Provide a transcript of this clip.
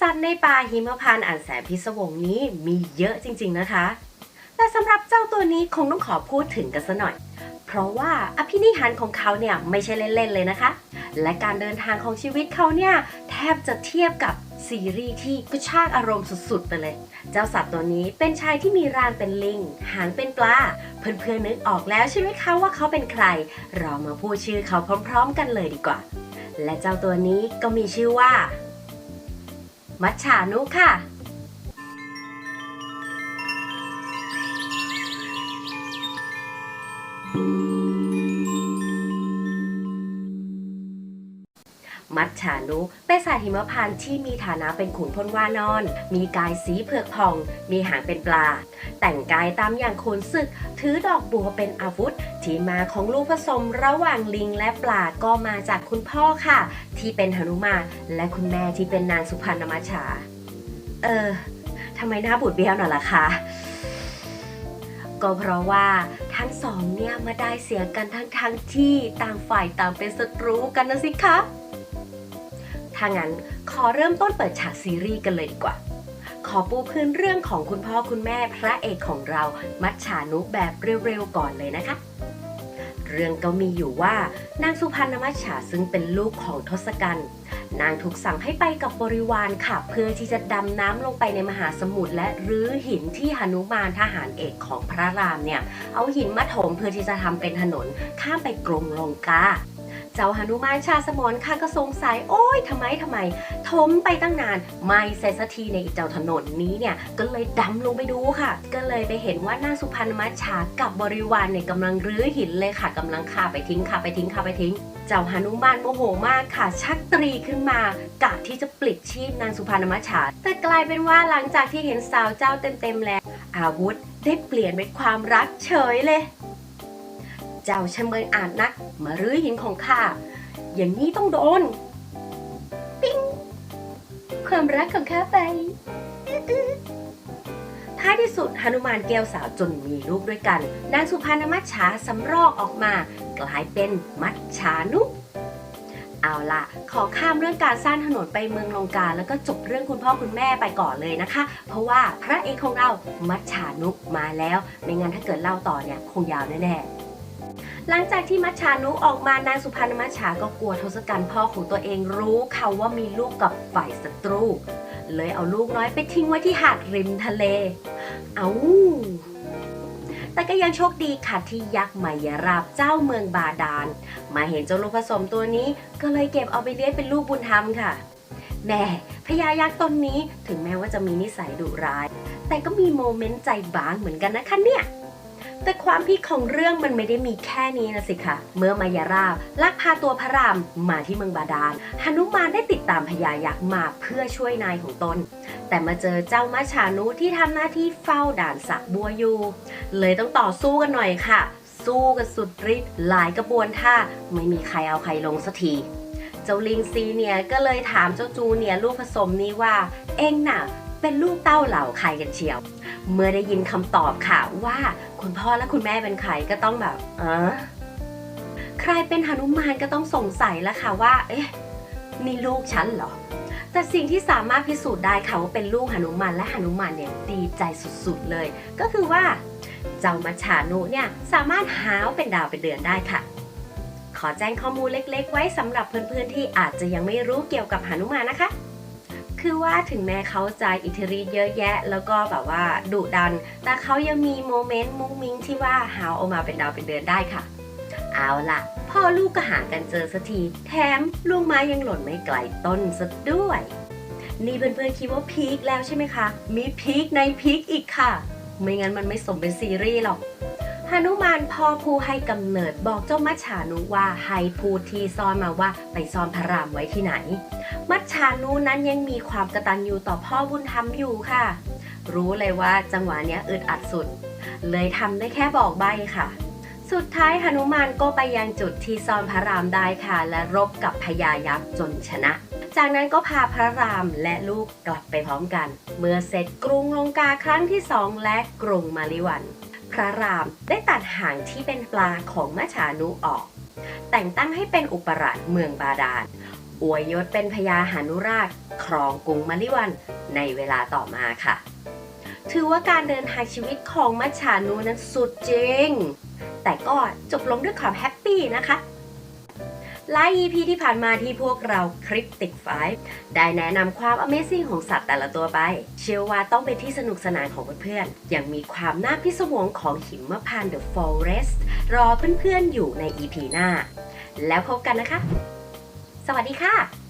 สัตว์ในป่าหิมพานต์อันแสนพิศวงนี้มีเยอะจริง ๆนะคะ แต่สำหรับเจ้าตัวนี้คงต้องขอพูดถึงกันซะหน่อย เพราะว่าอภินิหารของเขาเนี่ยไม่ใช่เล่นๆเลยนะคะ และการเดินทางของชีวิตเขาเนี่ยแทบจะเทียบกับซีรีส์ที่กระชากอารมณ์สุดๆไปเลย เจ้าสัตว์ตัวนี้เป็นชายที่มีรางเป็นลิง หางเป็นปลา เพื่อนๆนึกออกแล้วใช่ไหมคะว่าเขาเป็นใคร เรามาพูดชื่อเขาพร้อม ๆ กันเลยดีกว่า และเจ้าตัวนี้ก็มีชื่อว่า มัชชานุค่ะ มัชชานุ เป็นสายหิมพานต์ที่มีฐานะเป็นขุนพลวานอน มีกายสีเผือกผ่อง มีหางเป็นปลา แต่งกายตามอย่างขุนศึก ถือดอกบัวเป็นอาวุธ ที่มาของลูกผสมระหว่างลิงและปลาก็มาจากคุณพ่อค่ะ ที่เป็นหนุมานและคุณแม่ที่เป็นนางสุพรรณมัชชาเออทำไมหน้าบูดเบี้ยวหน่อยล่ะคะก็เพราะว่าทั้งสองเนี่ยมาได้เสียกันทั้งทั้งที่ต่างฝ่ายต่างเป็นศัตรูกันนะสิคะ ถ้างั้นขอเริ่มต้นเปิดฉากซีรีส์กันเลยดีกว่า ขอปูพื้นเรื่องของคุณพ่อคุณแม่พระเอกของเรา มัชชานุแบบเร็วๆก่อนเลยนะคะ เรื่องก็มีอยู่ว่านางสุพรรณมัชชาซึ่งเป็นลูกของทศกัณฐ์นางถูกสั่งให้ไปกับบริวารค่ะ เพื่อที่จะดำน้ำลงไปในมหาสมุทรและรื้อหินที่หนุมานทหารเอกของพระรามเนี่ย เอาหินมาถมเพื่อที่จะทำเป็นถนนข้ามไปกรุงลงกา เจ้าหนุมานชาสมรค่ะก็สงสัยโอ้ยทำไมทำไมถมไปตั้งนาน ไม่เสร็จสักทีในอีกเจ้าถนนนี้เนี่ยก็เลยดำลงไปดูค่ะ ก็เลยไปเห็นว่านางสุพรรณมัชชากับบริวารเนี่ยกำลังรื้อหินเลยค่ะกำลังฆ่าไปทิ้งฆ่าไปทิ้งฆ่าไปทิ้งเจ้าหนุมานโมโหมากค่ะ ชักตรีขึ้นมากะที่จะปลิดชีพนางสุพรรณมัชชาแต่กลายเป็นว่าหลังจากที่เห็นสาวเจ้าเต็มๆแล้ว อาวุธได้เปลี่ยนเป็นความรักเฉยเลย เจ้าชะเมยอาจนัก มารื้อหินของข้า อย่างนี้ต้องโดน ปิ้ง ความรักของข้าไป ท้ายที่สุดหนุมานแก้วสาวจนมีลูกด้วยกัน นางสุพรรณมัชชาสำรอกออกมา กลายเป็นมัชชานุเอาล่ะขอข้ามเรื่องการสร้างถนนไปเมืองลงกาแล้วก็จบเรื่องคุณพ่อคุณแม่ไปก่อนเลยนะคะ เพราะว่าพระเอกของเรามัชชานุมาแล้ว ไม่งั้นถ้าเกิดเล่าต่อเนี่ยคงยาวแน่ๆ หลังจากที่มัชชานุออกมานางสุพรรณมัชชาก็กลัวทศกัณฐ์พ่อของตัวเองรู้เขาว่ามีลูกกับฝ่ายศัตรู เลยเอาลูกน้อยไปทิ้งไว้ที่หาดริมทะเล เอาแต่ก็ยังโชคดีค่ะที่ยักษ์มายาราบเจ้าเมืองบาดาล มาเห็นเจ้าลูกผสมตัวนี้ก็เลยเก็บเอาไปเลี้ยงเป็นลูกบุญธรรมค่ะแหม่พญายักษ์ตนนี้ถึงแม้ว่าจะมีนิสัยดุร้าย แต่ก็มีโมเมนต์ใจบางเหมือนกันนะคะเนี่ย แต่ความพีคของเรื่องมันไม่ได้มีแค่นี้นะสิคะเมื่อมายาราบลักพาตัวพระรามมาที่เมืองบาดาลหนุมานได้ติดตามพญายักษ์มาเพื่อช่วยนายของตน แต่มาเจอเจ้ามาชานุที่ทำหน้าที่เฝ้าด่านสระบัวอยู่เลยต้องต่อสู้กันหน่อยค่ะ สู้กันสุดฤทธิ์หลายกระบวนท่าไม่มีใครเอาใครลงสักทีเจ้าลิงซีเนี่ยก็เลยถามเจ้าจูเนี่ยลูกผสมนี้ว่า เอ็งน่ะ เป็นลูกเต้าเหล่าใครกันเชียว เมื่อได้ยินคำตอบค่ะว่าคุณพ่อและคุณแม่เป็นใครก็ต้องแบบเออใครเป็นหนุมานก็ต้องสงสัยแล้วค่ะว่า เอ๊ะนี่ลูกฉันเหรอ แต่สิ่งที่สามารถพิสูจน์ได้ค่ะว่าเป็นลูกหนุมานและหนุมานเนี่ยดีใจสุดๆเลย ก็คือว่า เจ้ามัชานุเนี่ยสามารถหาวเป็นดาวเป็นเดือนได้ค่ะ ขอแจ้งข้อมูลเล็กๆ ไว้สำหรับเพื่อนๆที่อาจจะยังไม่รู้เกี่ยวกับหนุมานนะคะ คือว่าถึงแม้เขาจะอิทธิฤทธิ์เยอะแยะ แล้วก็แบบว่าดุดัน แต่เขายังมีโมเมนต์มุ้งมิ้งที่ว่าหาวออกมาเป็นดาวเป็นเดือนได้ค่ะ เอาล่ะ พ่อลูกก็หากันเจอสักที แถมลูกไม้ยังหล่นไม่ไกลต้นซะด้วย นี่เพื่อนๆคิดว่าพีคแล้วใช่ไหมคะ มีพีคในพีคอีกค่ะ ไม่งั้นมันไม่สมเป็นซีรีส์หรอก หนุมานพ่อผู้ให้กำเนิดบอกเจ้ามัจฉานุว่าให้พูดที่ซ่อนมาว่าไปซ่อนพระรามไว้ที่ไหน มัจฉานุนั้นยังมีความกระตันอยู่ต่อพ่อบุญธรรมอยู่ค่ะ รู้เลยว่าจังหวะเนี้ยอึดอัดสุด เลยทำได้แค่บอกใบ้ค่ะ สุดท้ายหนุมานก็ไปยังจุดที่ซ่อนพระรามได้ค่ะ และรบกับพญายักษ์จนชนะ จากนั้นก็พาพระรามและลูกกลับไปพร้อมกัน เมื่อเสร็จกรุงลงกาครั้งที่สองและกรุงมาริวัน พระรามได้ตัดหางที่เป็นปลาของมัจฉานุออก แต่งตั้งให้เป็นอุปราชเมืองบาดาลอวยยศเป็นพญาหานุราช ครองกรุงมลิวันในเวลาต่อมาค่ะ ถือว่าการเดินทางชีวิตของมัจฉานุนั้นสุดจริง แต่ก็จบลงด้วยความแฮปปี้นะคะ หลาย EP ที่ผ่านมาที่พวกเราคลิปติกไฟได้แนะนำความ Amazing ของสัตว์แต่ละตัวไป เชื่อว่าต้องเป็นที่สนุกสนานของเพื่อนๆ ยังมีความน่าพิศวงของหิมพานต์ The Forest รอเพื่อนๆอยู่ใน EP หน้า แล้วพบกันนะคะ สวัสดีค่ะ